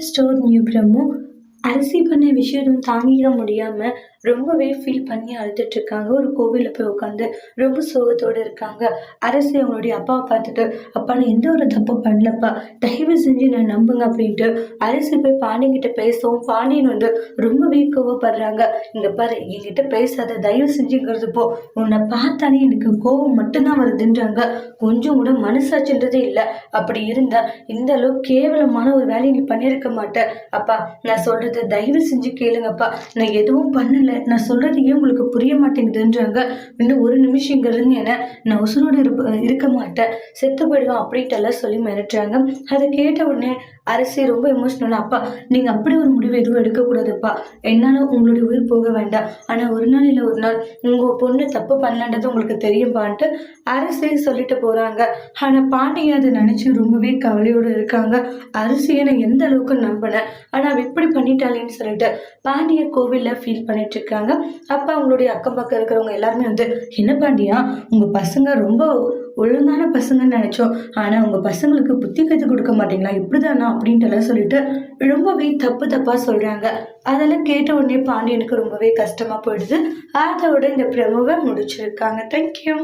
Store new प्रमुख அரிசி பண்ண விஷயம் தாங்கிக்க முடியாமல் ரொம்பவே ஃபீல் பண்ணி அழுதுட்டு இருக்காங்க. ஒரு கோவிலில் போய் உட்காந்து ரொம்ப சோகத்தோடு இருக்காங்க. அரசு அவங்களுடைய அப்பாவை பார்த்துட்டு அப்பா நான் எந்த ஒரு தப்பு பண்ணலப்பா. தயவு செஞ்சு நான் நம்புங்க அப்படின்ட்டு அரசு போய் பாண்டியன்கிட்ட பேசவும் பாண்டியன் வந்து ரொம்பவே கோவப்படுறாங்க. இங்கே பாரு என்கிட்ட பேசாத. தயவு செஞ்சுங்கிறது போ. உன்னை பார்த்தாலே எனக்கு கோவம் மட்டும்தான் வருதுன்றாங்க. கொஞ்சம் கூட மனசாட்சின்றதே இல்லை. அப்படி இருந்தால் இந்த அளவுக்கு கேவலமான ஒரு வேலையை நீ பண்ணியிருக்க மாட்டேன் அப்பா நான் சொல்கிறது சொல்றது தயவு செஞ்சு கேளுங்கப்பா. நான் எதுவும் பண்ணல. நான் சொல்றது ஏன் உங்களுக்கு புரிய மாட்டேங்குதுன்றாங்க. இன்னும் ஒரு நிமிஷம் என்ன நான் உசுரோடு இருப்ப இருக்க மாட்டேன். செத்து போயிடுவேன் அப்படின்ட்டெல்லாம் சொல்லி மிரட்டுறாங்க. அதை கேட்ட உடனே அரசி ரொம்ப எமோஷ்னலாக அப்பா நீங்கள் அப்படி ஒரு முடிவு எதுவும் எடுக்கக்கூடாதுப்பா. என்னால் உங்களுடைய உயிர் போக வேண்டாம். ஆனால் ஒரு நாள் இல்லை ஒரு நாள் உங்கள் பொண்ணு தப்பு பண்ணலன்றது உங்களுக்கு தெரியும்பான்ட்டு அரசே சொல்லிட்டு போகிறாங்க ஆனால் பாண்டியை அதை நினச்சி ரொம்பவே கவலையோடு இருக்காங்க. அரிசியை நான் எந்த அளவுக்கு நம்பினேன் ஆனால் அவ இப்படி பண்ணிட்டாலேன்னு சொல்லிட்டு பாண்டிய கோவிலில் ஃபீல் பண்ணிட்டு இருக்காங்க. அப்போ அவங்களுடைய அக்கம் பக்கம் இருக்கிறவங்க எல்லாருமே வந்து என்ன பாண்டியா? உங்கள் பசங்க ரொம்ப ஒழுங்கான பசங்கன்னு நினச்சோம். ஆனால் உங்கள் பசங்களுக்கு புத்தி கற்றுக் கொடுக்க மாட்டீங்களா? இப்படிதானா? அப்படின்ட்டு எல்லாம் சொல்லிட்டு ரொம்பவே தப்பு தப்பாக சொல்கிறாங்க அதெல்லாம் கேட்ட உடனே பாண்டியனுக்கு ரொம்பவே கஷ்டமாக போயிடுது. அதோட இந்த பிரமுவை முடிச்சிருக்காங்க. தேங்க்யூ